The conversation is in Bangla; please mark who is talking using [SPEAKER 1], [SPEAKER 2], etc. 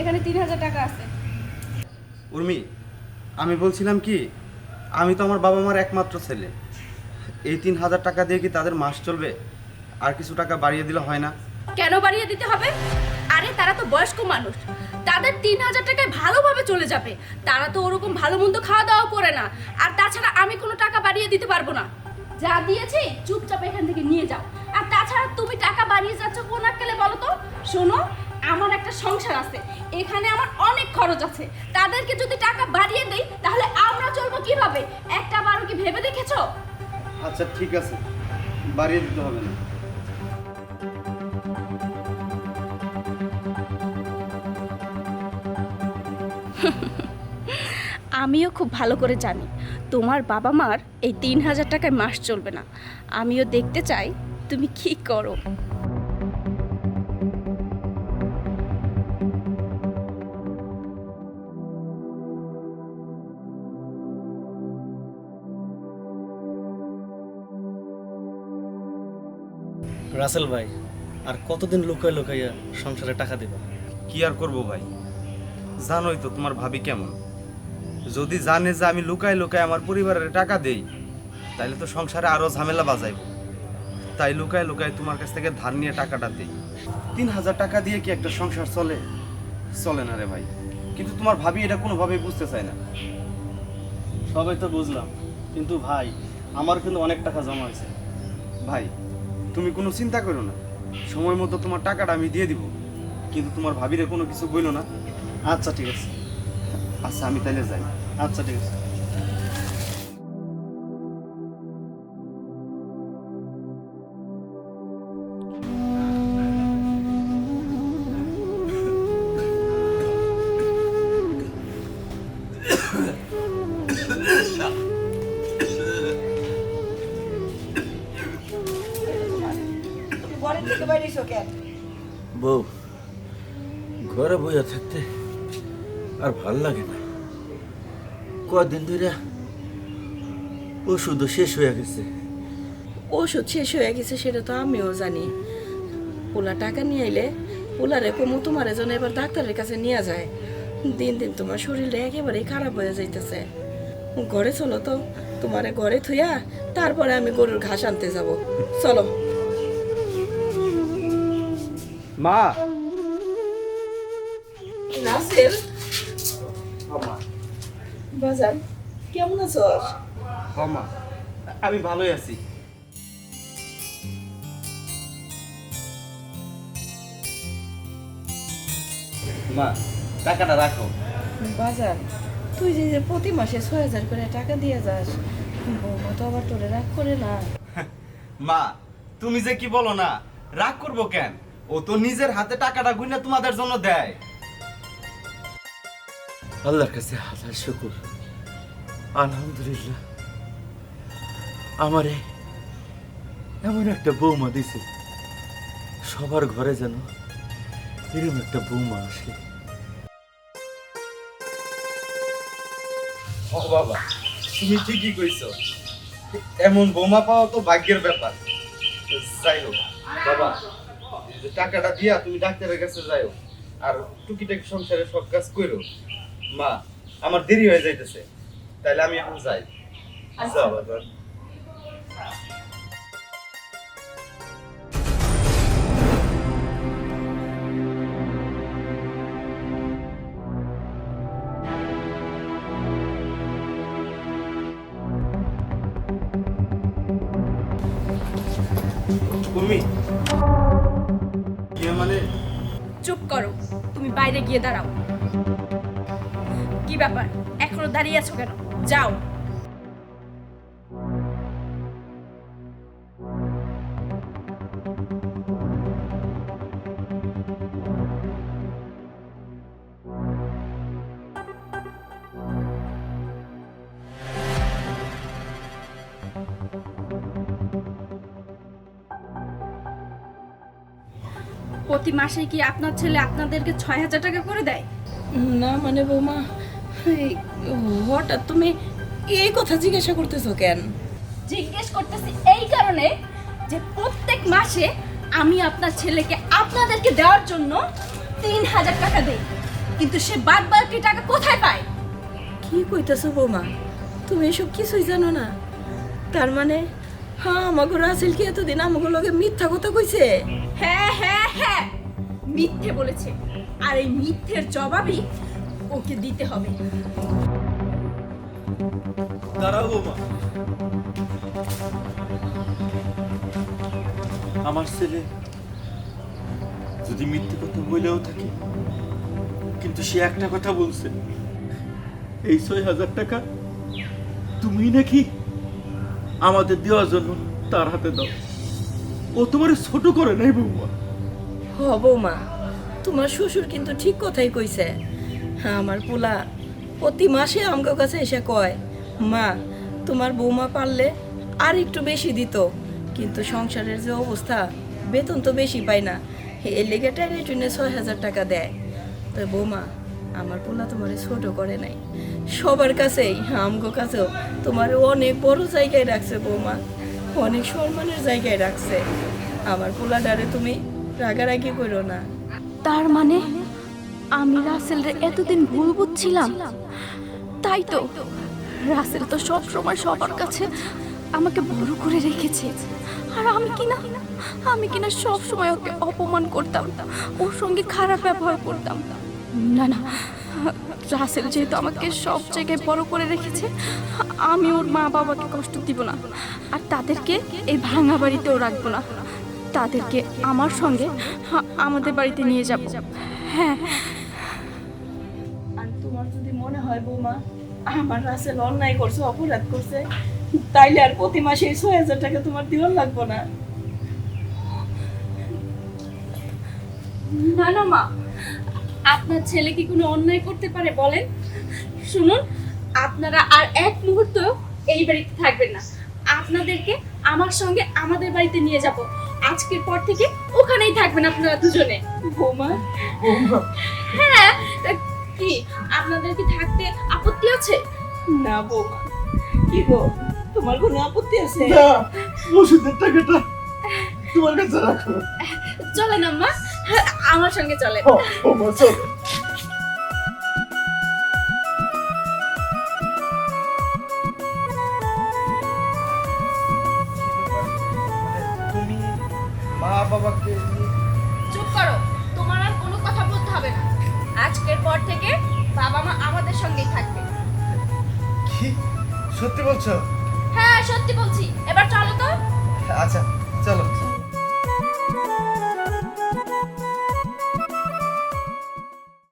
[SPEAKER 1] এখানে তিন হাজার টাকা আছে।
[SPEAKER 2] উর্মি আমি বলছিলাম কি আমি তো আমার বাবা মার একমাত্র ছেলে। এই তিন হাজার টাকা দিয়ে কি তাদের মাস চলবে? আর কিছু টাকা বাড়িয়ে দিলে হয় না।
[SPEAKER 1] কেন বাড়িয়ে দিতে হবে? আরে তারা তো বয়স্ক মানুষ। তাদের তিন হাজার টাকায় ভালোভাবে চলে যাবে। তারা তো ওরকম ভালো মন্দ খাওয়া দাওয়া করে না। আর তাছাড়া আমি কোনো টাকা বাড়িয়ে দিতে পারব না। যা দিয়েছি, চুপচাপ এখান থেকে নিয়ে যাও। আর তাছাড়া তুমি টাকা বাড়িয়ে যাচ্ছ কোন আক্কেলে বলো তো? শোনো, আমার একটা সংসার আছে। এখানে আমার অনেক খরচ আছে। তাদেরকে যদি টাকা বাড়িয়ে দেই, তাহলে আমরা চলবো কীভাবে? একটা বারো কি ভেবে দেখেছ?
[SPEAKER 2] আচ্ছা ঠিক আছে। বাড়িয়ে দিতে হবে না।
[SPEAKER 1] আমিও খুব ভালো করে জানি। তোমার বাবা মার এই তিন হাজার টাকায় মাস চলবে না। আমিও দেখতে চাই তুমি কি করো।
[SPEAKER 3] রাসেল ভাই আর কতদিন লুকায় লুকাইয়া সংসারে টাকা দিবা?
[SPEAKER 2] কি আর করব ভাই? জানোই তো তোমার ভাবি কেমন। যদি জানে যে আমি লুকায় লুকায় আমার পরিবারের টাকা দেই তাহলে তো সংসারে আরও ঝামেলা বাজাইব। তাই লুকায় লুকায় তোমার কাছ থেকে ধার নিয়ে টাকাটা দিই। তিন হাজার টাকা দিয়ে কি একটা সংসার চলে? চলে না রে ভাই। কিন্তু তোমার ভাবি এটা কোনোভাবেই বুঝতে চায় না।
[SPEAKER 3] সবাই তো বুঝলাম। কিন্তু ভাই আমার কিন্তু অনেক টাকা জমা হয়েছে।
[SPEAKER 2] ভাই তুমি কোনো চিন্তা করো না। সময় মতো তোমার টাকাটা আমি দিয়ে দিব। কিন্তু তোমার ভাবিরে কোনো কিছু বইলো না।
[SPEAKER 3] আচ্ছা ঠিক আছে।
[SPEAKER 2] আচ্ছা আমি তাইলে যাই।
[SPEAKER 3] আচ্ছা ঠিক আছে।
[SPEAKER 4] বউ ঘরে বইয়া থাকতে আর ভালো লাগে না। কদিন ধরে ওষুধও শেষ হয়ে গেছে।
[SPEAKER 5] ওষুধ শেষ হয়ে গেছে সেটা তো আমিও জানি। পোলা টাকা নিয়ে আইলে পোলারে কমু তোমার যেন এবার ডাক্তারের কাছে নিয়ে যায়। দিন দিন তোমার শরীরটা একেবারেই খারাপ হয়ে যাইতেছে। ঘরে চলো তো তোমারে ঘরে থুইয়া তারপরে আমি গরুর ঘাস আনতে যাব। চলো।
[SPEAKER 2] মা!
[SPEAKER 5] নাসির! বাজার কেমন আছো?
[SPEAKER 2] হ মা আমি ভালোই আছি। মা টাকাটা রাখো।
[SPEAKER 5] বাজার তুই যে যে প্রতি মাসে ছয় হাজার করে টাকা দিয়ে যাস বৌমা তো আবার তোরে রাগ করে না।
[SPEAKER 2] মা তুমি যে কি বলো না রাগ করব কেন? ও তো নিজের হাতে টাকাটা গুইনা তোমাদের জন্য দেয়।
[SPEAKER 4] আল্লাহর কাছে হাজার শুকুর। আলহামদুলিল্লাহ। আমারে এমন একটা বৌমা দিছে, সবার ঘরে যেন এরকম একটা বৌমা আসে।
[SPEAKER 2] ও বাবা, তুমি ঠিকই কইছো। এমন বোমা পাওয়া তো ভাগ্যের ব্যাপার। যাই হোক বাবা টাকাটা দিয়া তুমি ডাক্তারের কাছে যাইও আর টুকিটাকি সংসারে সব কাজ করো মা, আমার দেরি হয়ে যাইতেছে। তাইলে আমি এখন যাই। উর্মি ইয়ে মানে?
[SPEAKER 1] চুপ করো তুমি বাইরে গিয়ে দাঁড়াও। কি ব্যাপার? এখনও দাঁড়িয়ে আছো কেন? যাও। প্রতি মাসে কি আপনার ছেলে আপনাদেরকে ছয় হাজার টাকা করে দেয়?
[SPEAKER 5] না মানে বৌমা হঠাৎ তুমি এই কথা জিজ্ঞাসা করতেছো কেন?
[SPEAKER 1] জিজ্ঞেস করতেছি এই কারণে যে প্রত্যেক মাসে আমি আপনার ছেলেকে আপনাদেরকে দেওয়ার জন্য তিন হাজার টাকা দেই। কিন্তু সে বাদ বাকি টাকা কোথায় পায়?
[SPEAKER 5] কি কইতেছো বৌমা? তুমি এসব কিছুই জানো না। তার মানে হ্যাঁ আমাকে রাসেল কি এতদিন আমাকে লগে মিথ্যা কথা কইছে?
[SPEAKER 1] হ্যাঁ হ্যাঁ হ্যাঁ মিথ্যে বলেছে। আর এই মিথ্যের জবাবই ওকে দিতে হবে।
[SPEAKER 4] দাঁড়াও বৌমা। আমার ছেলে যদি মিথ্যে কথা বলেও থাকে কিন্তু সে একটা কথা বলছে। এই ছয় হাজার টাকা তুমি নাকি আমাদের দেওয়ার জন্য তার হাতে দাও। ও তোমার ছোট করে নাই বৌমা।
[SPEAKER 5] হ বৌমা তোমার শ্বশুর কিন্তু ঠিক কথাই কইছে। আমার পোলা। প্রতি মাসে আমার কাছে এসে কয়, মা, তোমার বৌমা পারলে আর একটু বেশি দিত। কিন্তু সংসারের যে অবস্থা, বেতন তো বেশি পাই না। এই লেগে টাইনে টুনে ছয় হাজার টাকা দেয়। তো বৌমা, আমার পোলা তোমার ছোট করে নাই। সবার কাছেই, আমগো কাছেও তোমার অনেক বড় জায়গায় রাখছে বৌমা। অনেক সম্মানের জায়গায় রাখছে। আমার পোলাডারে তুমি রাগারাগি করো না।
[SPEAKER 1] তার মানে? আমি রাসেলরে এতদিন ভুল বুঝছিলাম। তাই তো রাসেল তো সব সময় সবার কাছে আমাকে বড় করে রেখেছে। আর আমি কিনা? আমি কিনা সব সময় ওকে অপমান করতাম, ওর সঙ্গে খারাপ ব্যবহার করতাম। না না, রাসেল যেহেতু আমাকে সব জায়গায় বড় করে রেখেছে, আমি ওর মা বাবাকে কষ্ট দিব না। আর তাদেরকে এই ভাঙা বাড়িতেও রাখব না। তাদেরকে আমার সঙ্গে আমাদের বাড়িতে নিয়ে যাব। হ্যাঁ।
[SPEAKER 5] আর তোমার যদি মনে হয় বৌমা আমার রাসেল অন্যায় করছে অপরাধ করছে তাইলে আর প্রতি মাসে ছয় হাজার টাকা তোমার দিওয়ার লাগবো না।
[SPEAKER 1] না না মা। আপনার ছেলে কি কোনো অন্যায় করতে পারে বলেন? শুনুন আপনারা আর এক মুহূর্ত এই বাড়িতে থাকবেন না। আপনাদেরকে আমার সঙ্গে আমাদের বাড়িতে নিয়ে যাব। আজকের পর থেকে ওখানেই থাকবেন আপনারা দুজনে।
[SPEAKER 5] বৌমা।
[SPEAKER 1] হ্যাঁ কি আপনাদের কি থাকতে আপত্তি আছে?
[SPEAKER 5] না বৌমা। কি গো তোমার কোনো আপত্তি আছে?
[SPEAKER 4] না ওষুধের টাকাটা তোমার কাছে রাখো।
[SPEAKER 1] চলেন আম্মা আমার সঙ্গে চলেন।
[SPEAKER 4] ও,
[SPEAKER 2] মা
[SPEAKER 1] চলো আজকের পর থেকে বাবা মা আমাদের সঙ্গেই থাকবে।
[SPEAKER 2] কি? সত্যি বলছো?
[SPEAKER 1] হ্যাঁ সত্যি বলছি। এবার চলো তো।
[SPEAKER 2] আচ্ছা চলো।